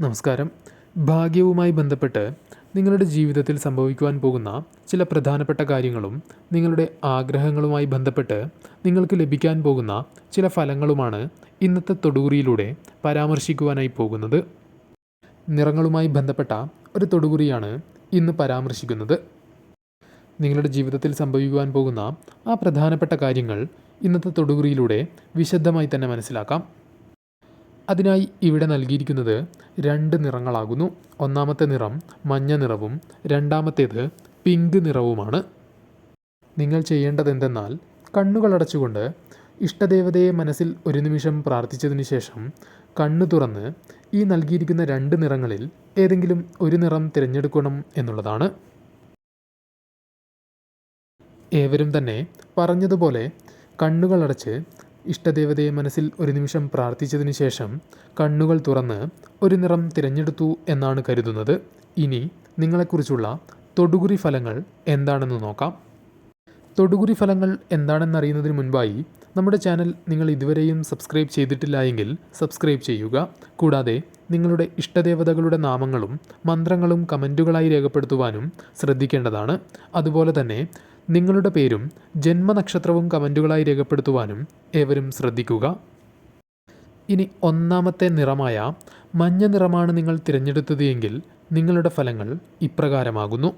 നമസ്കാരം. ഭാഗ്യവുമായി ബന്ധപ്പെട്ട് നിങ്ങളുടെ ജീവിതത്തിൽ സംഭവിക്കുവാൻ പോകുന്ന ചില പ്രധാനപ്പെട്ട കാര്യങ്ങളും നിങ്ങളുടെ ആഗ്രഹങ്ങളുമായി ബന്ധപ്പെട്ട് നിങ്ങൾക്ക് ലഭിക്കാൻ പോകുന്ന ചില ഫലങ്ങളുമാണ് ഇന്നത്തെ തൊടുകുറിയിലൂടെ പരാമർശിക്കുവാനായി പോകുന്നത്. നിറങ്ങളുമായി ബന്ധപ്പെട്ട ഒരു തൊടുകുറിയാണ് ഇന്ന് പരാമർശിക്കുന്നത്. നിങ്ങളുടെ ജീവിതത്തിൽ സംഭവിക്കുവാൻ പോകുന്ന ആ പ്രധാനപ്പെട്ട കാര്യങ്ങൾ ഇന്നത്തെ തൊടുകുറിയിലൂടെ വിശദമായി തന്നെ മനസ്സിലാക്കാം. അതിനായി ഇവിടെ നൽകിയിരിക്കുന്നത് രണ്ട് നിറങ്ങളാകുന്നു. ഒന്നാമത്തെ നിറം മഞ്ഞ നിറവും രണ്ടാമത്തേത് പിങ്ക് നിറവുമാണ്. നിങ്ങൾ ചെയ്യേണ്ടത് എന്തെന്നാൽ കണ്ണുകളടച്ചുകൊണ്ട് ഇഷ്ടദേവതയെ മനസ്സിൽ ഒരു നിമിഷം പ്രാർത്ഥിച്ചതിന് ശേഷം കണ്ണു തുറന്ന് ഈ നൽകിയിരിക്കുന്ന രണ്ട് നിറങ്ങളിൽ ഏതെങ്കിലും ഒരു നിറം തിരഞ്ഞെടുക്കണം എന്നുള്ളതാണ്. ഏവരും തന്നെ പറഞ്ഞതുപോലെ കണ്ണുകളടച്ച് ഇഷ്ടദേവതയെ മനസ്സിൽ ഒരു നിമിഷം പ്രാർത്ഥിച്ചതിന് ശേഷം കണ്ണുകൾ തുറന്ന് ഒരു നിറം തിരഞ്ഞെടുത്തു എന്നാണ് കരുതുന്നത്. ഇനി നിങ്ങളെക്കുറിച്ചുള്ള തൊടുകുറി ഫലങ്ങൾ എന്താണെന്ന് നോക്കാം. തൊടുകുറി ഫലങ്ങൾ എന്താണെന്നറിയുന്നതിന് മുൻപായി നമ്മുടെ ചാനൽ നിങ്ങൾ ഇതുവരെയും സബ്സ്ക്രൈബ് ചെയ്തിട്ടില്ല എങ്കിൽ സബ്സ്ക്രൈബ് ചെയ്യുക. കൂടാതെ നിങ്ങളുടെ ഇഷ്ടദേവതകളുടെ നാമങ്ങളും മന്ത്രങ്ങളും കമന്റുകളായി രേഖപ്പെടുത്തുവാനും ശ്രദ്ധിക്കേണ്ടതാണ്. അതുപോലെ തന്നെ നിങ്ങളുടെ പേരും ജന്മനക്ഷത്രവും കമന്റുകളായി രേഖപ്പെടുത്തുവാനും ഏവരും ശ്രദ്ധിക്കുക. ഇനി ഒന്നാമത്തെ നിറമായ മഞ്ഞ നിറമാണ് നിങ്ങൾ തിരഞ്ഞെടുത്തത് എങ്കിൽ നിങ്ങളുടെ ഫലങ്ങൾ ഇപ്രകാരമാകുന്നു.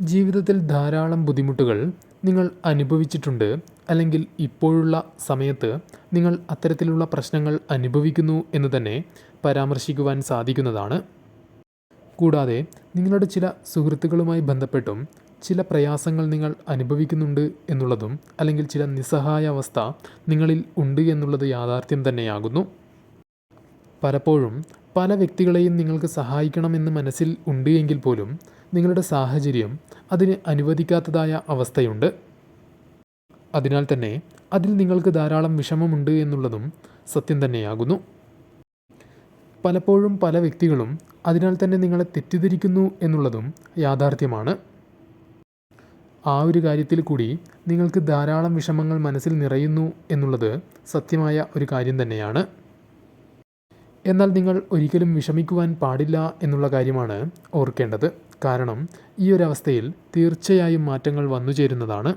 ജീവിതത്തിൽ ധാരാളം ബുദ്ധിമുട്ടുകൾ നിങ്ങൾ അനുഭവിച്ചിട്ടുണ്ട് അല്ലെങ്കിൽ ഇപ്പോഴുള്ള സമയത്ത് നിങ്ങൾ അത്തരത്തിലുള്ള പ്രശ്നങ്ങൾ അനുഭവിക്കുന്നു എന്ന് തന്നെ പരാമർശിക്കുവാൻ സാധിക്കുന്നതാണ്. കൂടാതെ നിങ്ങളുടെ ചില സുഹൃത്തുക്കളുമായി ബന്ധപ്പെട്ടും ചില പ്രയാസങ്ങൾ നിങ്ങൾ അനുഭവിക്കുന്നുണ്ട് എന്നുള്ളതും അല്ലെങ്കിൽ ചില നിസ്സഹായ അവസ്ഥ നിങ്ങളിൽ ഉണ്ട് എന്നുള്ളത് യാഥാർത്ഥ്യം തന്നെയാകുന്നു. പലപ്പോഴും പല വ്യക്തികളെയും നിങ്ങൾക്ക് സഹായിക്കണമെന്ന് മനസ്സിൽ ഉണ്ട് എങ്കിൽ പോലും നിങ്ങളുടെ സാഹചര്യം അതിന് അനുവദിക്കാത്തതായ അവസ്ഥയുണ്ട്. അതിനാൽ തന്നെ അതിൽ നിങ്ങൾക്ക് ധാരാളം വിഷമമുണ്ട് എന്നുള്ളതും സത്യം തന്നെയാകുന്നു. പലപ്പോഴും പല വ്യക്തികളും അതിനാൽ തന്നെ നിങ്ങളെ തെറ്റിദ്ധരിക്കുന്നു എന്നുള്ളതും യാഥാർത്ഥ്യമാണ്. ആ ഒരു കാര്യത്തിൽ കൂടി നിങ്ങൾക്ക് ധാരാളം വിഷമങ്ങൾ മനസ്സിൽ നിറയുന്നു എന്നുള്ളത് സത്യമായ ഒരു കാര്യം തന്നെയാണ്. എന്നാൽ നിങ്ങൾ ഒരിക്കലും വിഷമിക്കുവാൻ പാടില്ല എന്നുള്ള കാര്യമാണ് ഓർക്കേണ്ടത്. കാരണം ഈ ഒരവസ്ഥയിൽ തീർച്ചയായും മാറ്റങ്ങൾ വന്നു ചേരുന്നതാണ്.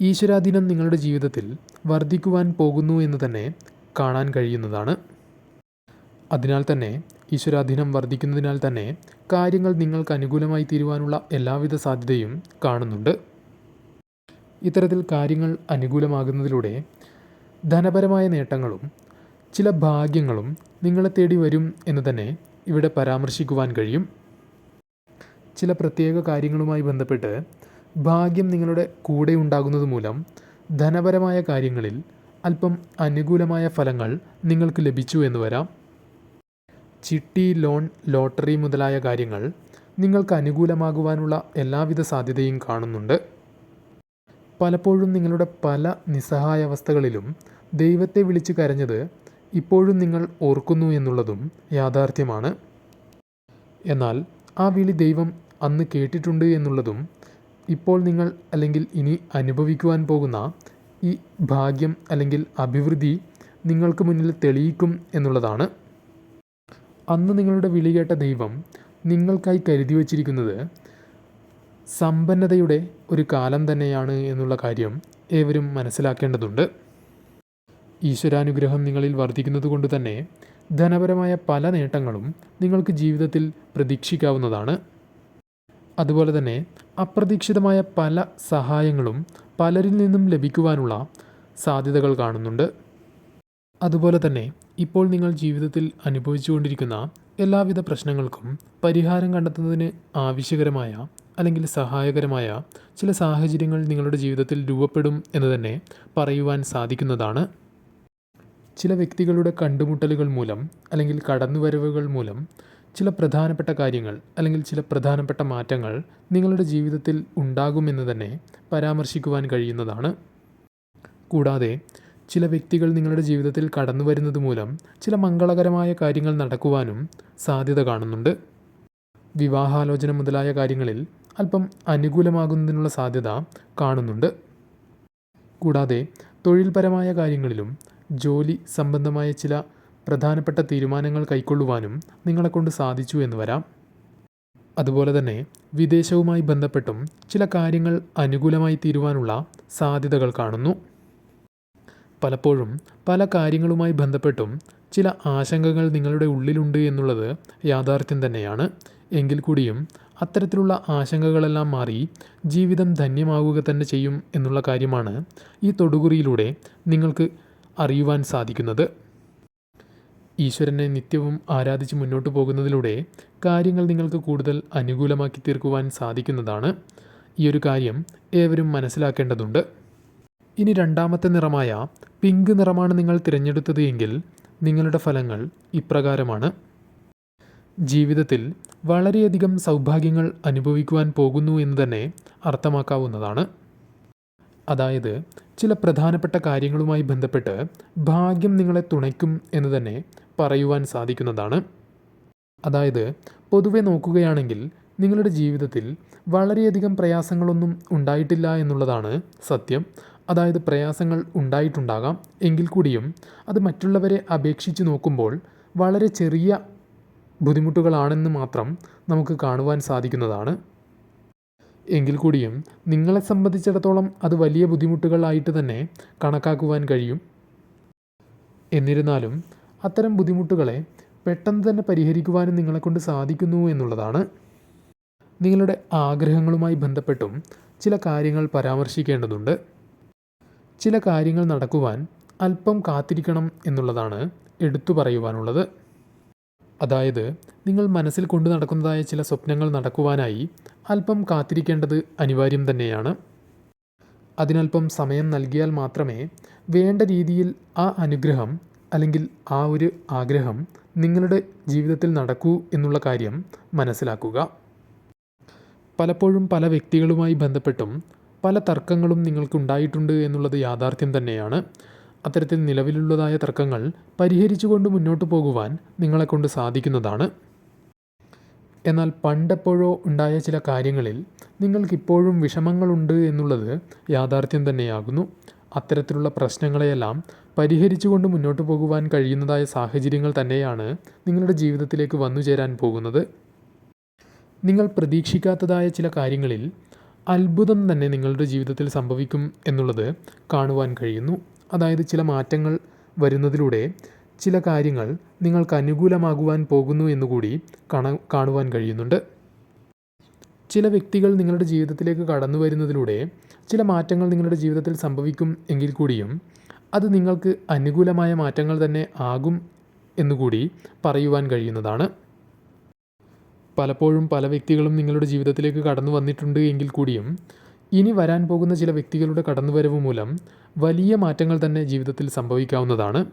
ഈശ്വരാധീനം നിങ്ങളുടെ ജീവിതത്തിൽ വർദ്ധിക്കുവാൻ പോകുന്നു എന്ന് തന്നെ കാണാൻ കഴിയുന്നതാണ്. അതിനാൽ തന്നെ ഈശ്വരാധീനം വർദ്ധിക്കുന്നതിനാൽ തന്നെ കാര്യങ്ങൾ നിങ്ങൾക്ക് അനുകൂലമായി തീരുവാനുള്ള എല്ലാവിധ സാധ്യതയും കാണുന്നുണ്ട്. ഇത്തരത്തിൽ കാര്യങ്ങൾ അനുകൂലമാകുന്നതിലൂടെ ധനപരമായ നേട്ടങ്ങളും ചില ഭാഗ്യങ്ങളും നിങ്ങളെ തേടി വരും എന്ന് തന്നെ ഇവിടെ പരാമർശിക്കുവാൻ കഴിയും. ചില പ്രത്യേക കാര്യങ്ങളുമായി ബന്ധപ്പെട്ട് ഭാഗ്യം നിങ്ങളുടെ കൂടെ ഉണ്ടാകുന്നത് മൂലം ധനപരമായ കാര്യങ്ങളിൽ അല്പം അനുകൂലമായ ഫലങ്ങൾ നിങ്ങൾക്ക് ലഭിച്ചു എന്ന് വരാം. ചിട്ടി ലോൺ ലോട്ടറി മുതലായ കാര്യങ്ങൾ നിങ്ങൾക്ക് അനുകൂലമാകുവാനുള്ള എല്ലാവിധ സാധ്യതയും കാണുന്നുണ്ട്. പലപ്പോഴും നിങ്ങളുടെ പല നിസ്സഹായാവസ്ഥകളിലും ദൈവത്തെ വിളിച്ചു കരഞ്ഞത് ഇപ്പോഴും നിങ്ങൾ ഓർക്കുന്നു എന്നുള്ളതും യാഥാർത്ഥ്യമാണ്. എന്നാൽ ആ വിളി ദൈവം അന്ന് കേട്ടിട്ടുണ്ട് എന്നുള്ളതും ഇപ്പോൾ നിങ്ങൾ അല്ലെങ്കിൽ ഇനി അനുഭവിക്കുവാൻ പോകുന്ന ഈ ഭാഗ്യം അല്ലെങ്കിൽ അഭിവൃദ്ധി നിങ്ങൾക്ക് മുന്നിൽ തെളിയിക്കും എന്നുള്ളതാണ്. അന്ന് നിങ്ങളുടെ വിളി കേട്ട ദൈവം നിങ്ങൾക്കായി കരുതി വച്ചിരിക്കുന്നത് സമ്പന്നതയുടെ ഒരു കാലം തന്നെയാണ് എന്നുള്ള കാര്യം ഏവരും മനസ്സിലാക്കേണ്ടതുണ്ട്. ഈശ്വരാനുഗ്രഹം നിങ്ങളിൽ വർദ്ധിക്കുന്നത് കൊണ്ട് തന്നെ ധനപരമായ പല നേട്ടങ്ങളും നിങ്ങൾക്ക് ജീവിതത്തിൽ പ്രതീക്ഷിക്കാവുന്നതാണ്. അതുപോലെ തന്നെ അപ്രതീക്ഷിതമായ പല സഹായങ്ങളും പലരിൽ നിന്നും ലഭിക്കുവാനുള്ള സാധ്യതകൾ കാണുന്നുണ്ട്. അതുപോലെ തന്നെ ഇപ്പോൾ നിങ്ങൾ ജീവിതത്തിൽ അനുഭവിച്ചുകൊണ്ടിരിക്കുന്ന എല്ലാവിധ പ്രശ്നങ്ങൾക്കും പരിഹാരം കണ്ടെത്തുന്നതിന് ആവശ്യകരമായ അല്ലെങ്കിൽ സഹായകരമായ ചില സാഹചര്യങ്ങൾ നിങ്ങളുടെ ജീവിതത്തിൽ രൂപപ്പെടും എന്ന് തന്നെ പറയുവാൻ സാധിക്കുന്നതാണ്. ചില വ്യക്തികളുടെ കണ്ടുമുട്ടലുകൾ മൂലം അല്ലെങ്കിൽ കടന്നുവരവുകൾ മൂലം ചില പ്രധാനപ്പെട്ട കാര്യങ്ങൾ അല്ലെങ്കിൽ ചില പ്രധാനപ്പെട്ട മാറ്റങ്ങൾ നിങ്ങളുടെ ജീവിതത്തിൽ ഉണ്ടാകുമെന്ന് തന്നെ പരാമർശിക്കുവാൻ കഴിയുന്നതാണ്. കൂടാതെ ചില വ്യക്തികൾ നിങ്ങളുടെ ജീവിതത്തിൽ കടന്നു വരുന്നത് മൂലം ചില മംഗളകരമായ കാര്യങ്ങൾ നടക്കുവാനും സാധ്യത കാണുന്നുണ്ട്. വിവാഹാലോചന മുതലായ കാര്യങ്ങളിൽ അല്പം അനുകൂലമാകുന്നതിനുള്ള സാധ്യത കാണുന്നുണ്ട്. കൂടാതെ തൊഴിൽപരമായ കാര്യങ്ങളിലും ജോലി സംബന്ധമായ ചില പ്രധാനപ്പെട്ട തീരുമാനങ്ങൾ കൈക്കൊള്ളുവാനും നിങ്ങളെക്കൊണ്ട് സാധിച്ചു എന്ന് വരാം. അതുപോലെ തന്നെ വിദേശവുമായി ബന്ധപ്പെട്ടും ചില കാര്യങ്ങൾ അനുകൂലമായി തീരുവാനുള്ള സാധ്യതകൾ കാണുന്നു. പലപ്പോഴും പല കാര്യങ്ങളുമായി ബന്ധപ്പെട്ടും ചില ആശങ്കകൾ നിങ്ങളുടെ ഉള്ളിലുണ്ട് എന്നുള്ളത് യാഥാർത്ഥ്യം തന്നെയാണ്. എങ്കിൽ കൂടിയും അത്തരത്തിലുള്ള ആശങ്കകളെല്ലാം മാറി ജീവിതം ധന്യമാവുക തന്നെ ചെയ്യും എന്നുള്ള കാര്യമാണ് ഈ തൊടുകുറിയിലൂടെ നിങ്ങൾക്ക് അറിയുവാൻ സാധിക്കുന്നത്. ഈശ്വരനെ നിത്യവും ആരാധിച്ച് മുന്നോട്ട് പോകുന്നതിലൂടെ കാര്യങ്ങൾ നിങ്ങൾക്ക് കൂടുതൽ അനുകൂലമാക്കി തീർക്കുവാൻ സാധിക്കുന്നതാണ്. ഈ ഒരു കാര്യം ഏവരും മനസ്സിലാക്കേണ്ടതുണ്ട്. ഇനി രണ്ടാമത്തെ നിറമായ പിങ്ക് നിറമാണ് നിങ്ങൾ തിരഞ്ഞെടുത്തത് എങ്കിൽ നിങ്ങളുടെ ഫലങ്ങൾ ഇപ്രകാരമാണ്. ജീവിതത്തിൽ വളരെയധികം സൗഭാഗ്യങ്ങൾ അനുഭവിക്കുവാൻ പോകുന്നു എന്ന് തന്നെ അർത്ഥമാക്കാവുന്നതാണ്. അതായത് ചില പ്രധാനപ്പെട്ട കാര്യങ്ങളുമായി ബന്ധപ്പെട്ട് ഭാഗ്യം നിങ്ങളെ തുണയ്ക്കും എന്ന് തന്നെ പറയുവാൻ സാധിക്കുന്നതാണ്. അതായത് പൊതുവെ നോക്കുകയാണെങ്കിൽ നിങ്ങളുടെ ജീവിതത്തിൽ വളരെയധികം പ്രയാസങ്ങളൊന്നും ഉണ്ടായിട്ടില്ല എന്നുള്ളതാണ് സത്യം. അതായത് പ്രയാസങ്ങൾ ഉണ്ടായിട്ടുണ്ടാകാം. എങ്കിൽ കൂടിയും അത് മറ്റുള്ളവരെ അപേക്ഷിച്ച് നോക്കുമ്പോൾ വളരെ ചെറിയ ബുദ്ധിമുട്ടുകളാണെന്ന് മാത്രം നമുക്ക് കാണുവാൻ സാധിക്കുന്നതാണ്. എങ്കിൽ കൂടിയും നിങ്ങളെ സംബന്ധിച്ചിടത്തോളം അത് വലിയ ബുദ്ധിമുട്ടുകളായിട്ട് തന്നെ കണക്കാക്കുവാൻ കഴിയും. എന്നിരുന്നാലും അത്തരം ബുദ്ധിമുട്ടുകളെ പെട്ടെന്ന് തന്നെ പരിഹരിക്കുവാനും നിങ്ങളെക്കൊണ്ട് സാധിക്കുന്നു എന്നുള്ളതാണ്. നിങ്ങളുടെ ആഗ്രഹങ്ങളുമായി ബന്ധപ്പെട്ടും ചില കാര്യങ്ങൾ പരാമർശിക്കേണ്ടതുണ്ട്. ചില കാര്യങ്ങൾ നടക്കുവാൻ അല്പം കാത്തിരിക്കണം എന്നുള്ളതാണ് എടുത്തു പറയുവാനുള്ളത്. അതായത് നിങ്ങൾ മനസ്സിൽ കൊണ്ടു നടക്കുന്നതായ ചില സ്വപ്നങ്ങൾ നടക്കുവാനായി അല്പം കാത്തിരിക്കേണ്ടത് അനിവാര്യം തന്നെയാണ്. അതിനല്പം സമയം നൽകിയാൽ മാത്രമേ വേണ്ട രീതിയിൽ ആ അനുഗ്രഹം അല്ലെങ്കിൽ ആ ഒരു ആഗ്രഹം നിങ്ങളുടെ ജീവിതത്തിൽ നടക്കൂ എന്നുള്ള കാര്യം മനസ്സിലാക്കുക. പലപ്പോഴും പല വ്യക്തികളുമായി ബന്ധപ്പെട്ടും പല തർക്കങ്ങളും നിങ്ങൾക്കുണ്ടായിട്ടുണ്ട് എന്നുള്ളത് യാഥാർത്ഥ്യം തന്നെയാണ്. അത്തരത്തിൽ നിലവിലുള്ളതായ തർക്കങ്ങൾ പരിഹരിച്ചുകൊണ്ട് മുന്നോട്ട് പോകുവാൻ നിങ്ങളെക്കൊണ്ട് സാധിക്കുന്നതാണ്. എന്നാൽ പണ്ടെപ്പോഴോ ഉണ്ടായ ചില കാര്യങ്ങളിൽ നിങ്ങൾക്കിപ്പോഴും വിഷമങ്ങളുണ്ട് എന്നുള്ളത് യാഥാർത്ഥ്യം തന്നെയാകുന്നു. അത്തരത്തിലുള്ള പ്രശ്നങ്ങളെയെല്ലാം പരിഹരിച്ചുകൊണ്ട് മുന്നോട്ട് പോകുവാൻ കഴിയുന്നതായ സാഹചര്യങ്ങൾ തന്നെയാണ് നിങ്ങളുടെ ജീവിതത്തിലേക്ക് വന്നു ചേരാൻ പോകുന്നത്. നിങ്ങൾ പ്രതീക്ഷിക്കാത്തതായ ചില കാര്യങ്ങളിൽ അത്ഭുതം തന്നെ നിങ്ങളുടെ ജീവിതത്തിൽ സംഭവിക്കും എന്നുള്ളത് കാണുവാൻ കഴിയുന്നു. അതായത് ചില മാറ്റങ്ങൾ വരുന്നതിലൂടെ ചില കാര്യങ്ങൾ നിങ്ങൾക്ക് അനുകൂലമാകുവാൻ പോകുന്നു എന്നുകൂടി കാണ കാണുവാൻ കഴിയുന്നുണ്ട്. ചില വ്യക്തികൾ നിങ്ങളുടെ ജീവിതത്തിലേക്ക് കടന്നു വരുന്നതിലൂടെ ചില മാറ്റങ്ങൾ നിങ്ങളുടെ ജീവിതത്തിൽ സംഭവിക്കും എങ്കിൽ കൂടിയും അത് നിങ്ങൾക്ക് അനുകൂലമായ മാറ്റങ്ങൾ തന്നെ ആകും എന്നുകൂടി പറയുവാൻ കഴിയുന്നതാണ്. പലപ്പോഴും പല വ്യക്തികളും നിങ്ങളുടെ ജീവിതത്തിലേക്ക് കടന്നു വന്നിട്ടുണ്ട് എങ്കിൽ കൂടിയും ഇനി വരാൻ പോകുന്ന ചില വ്യക്തികളുടെ കടന്നുവരവ് മൂലം വലിയ മാറ്റങ്ങൾ തന്നെ ജീവിതത്തിൽ സംഭവിക്കാവുന്നതാണ്.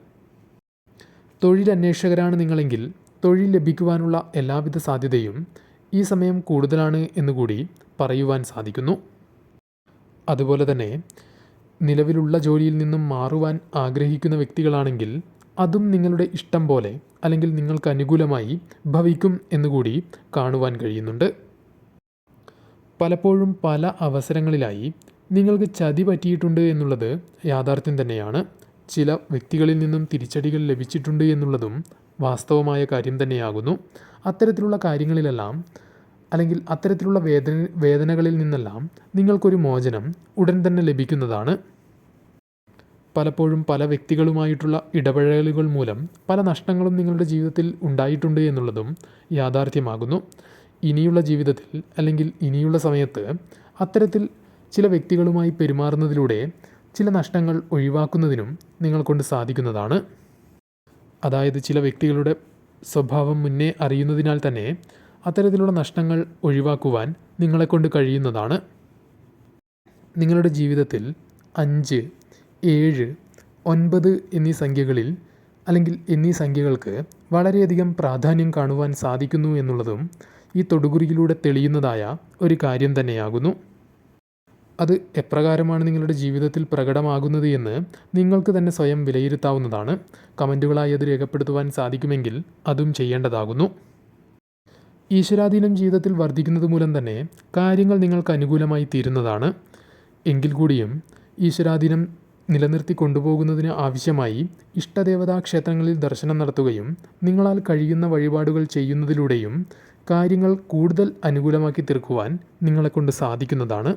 തൊഴിലന്വേഷകരാണ് നിങ്ങളെങ്കിൽ തൊഴിൽ ലഭിക്കുവാനുള്ള എല്ലാവിധ സാധ്യതയും ഈ സമയം കൂടുതലാണ് എന്നുകൂടി പറയുവാൻ സാധിക്കുന്നു. അതുപോലെ തന്നെ നിലവിലുള്ള ജോലിയിൽ നിന്നും മാറുവാൻ ആഗ്രഹിക്കുന്ന വ്യക്തികളാണെങ്കിൽ അതും നിങ്ങളുടെ ഇഷ്ടം പോലെ അല്ലെങ്കിൽ നിങ്ങൾക്ക് അനുകൂലമായി ഭവിക്കും എന്നുകൂടി കാണുവാൻ കഴിയുന്നുണ്ട്. പലപ്പോഴും പല അവസരങ്ങളിലായി നിങ്ങൾക്ക് ചതി പറ്റിയിട്ടുണ്ട് എന്നുള്ളത് യാഥാർത്ഥ്യം തന്നെയാണ്. ചില വ്യക്തികളിൽ നിന്നും തിരിച്ചടികൾ ലഭിച്ചിട്ടുണ്ട് എന്നുള്ളതും വാസ്തവമായ കാര്യം തന്നെയാകുന്നു. അത്തരത്തിലുള്ള കാര്യങ്ങളിലെല്ലാം അല്ലെങ്കിൽ അത്തരത്തിലുള്ള വേദന വേദനകളിൽ നിന്നെല്ലാം നിങ്ങൾക്കൊരു മോചനം ഉടൻ തന്നെ ലഭിക്കുന്നതാണ്. പലപ്പോഴും പല വ്യക്തികളുമായിട്ടുള്ള ഇടപഴകലുകൾ മൂലം പല നഷ്ടങ്ങളും നിങ്ങളുടെ ജീവിതത്തിൽ ഉണ്ടായിട്ടുണ്ട് എന്നുള്ളതും യാഥാർത്ഥ്യമാകുന്നു. ഇനിയുള്ള ജീവിതത്തിൽ അല്ലെങ്കിൽ ഇനിയുള്ള സമയത്ത് അത്തരത്തിൽ ചില വ്യക്തികളുമായി പെരുമാറുന്നതിലൂടെ ചില നഷ്ടങ്ങൾ ഒഴിവാക്കുന്നതിനും നിങ്ങൾക്കൊണ്ട് സാധിക്കുന്നതാണ്. അതായത് ചില വ്യക്തികളുടെ സ്വഭാവം മുന്നേ അറിയുന്നതിനാൽ തന്നെ അത്തരത്തിലുള്ള നഷ്ടങ്ങൾ ഒഴിവാക്കുവാൻ നിങ്ങളെക്കൊണ്ട് കഴിയുന്നതാണ്. നിങ്ങളുടെ ജീവിതത്തിൽ അഞ്ച് ഏഴ് ഒൻപത് എന്നീ സംഖ്യകളിൽ അല്ലെങ്കിൽ എന്നീ സംഖ്യകൾക്ക് വളരെയധികം പ്രാധാന്യം കാണുവാൻ സാധിക്കുന്നു എന്നുള്ളതും ഈ തൊടുകുറിയിലൂടെ തെളിയുന്നതായ ഒരു കാര്യം തന്നെയാകുന്നു. അത് എപ്രകാരമാണ് നിങ്ങളുടെ ജീവിതത്തിൽ പ്രകടമാകുന്നത് എന്ന് നിങ്ങൾക്ക് തന്നെ സ്വയം വിലയിരുത്താവുന്നതാണ്. കമന്റുകളായി അത് രേഖപ്പെടുത്തുവാൻ സാധിക്കുമെങ്കിൽ അതും ചെയ്യേണ്ടതാകുന്നു. ഈശ്വരാധീനം ജീവിതത്തിൽ വർദ്ധിക്കുന്നത് മൂലം തന്നെ കാര്യങ്ങൾ നിങ്ങൾക്ക് അനുകൂലമായി തീരുന്നതാണ്. എങ്കിൽ കൂടിയും ഈശ്വരാധീനം നിലനിർത്തി കൊണ്ടുപോകുന്നതിന് ആവശ്യമായി ഇഷ്ടദേവതാ ക്ഷേത്രങ്ങളിൽ ദർശനം നടത്തുകയും നിങ്ങളാൽ കഴിയുന്ന വഴിപാടുകൾ ചെയ്യുന്നതിലൂടെയും കാര്യങ്ങൾ കൂടുതൽ അനുകൂലമാക്കി തീർക്കുവാൻ നിങ്ങളെക്കൊണ്ട് സാധിക്കുന്നതാണ്.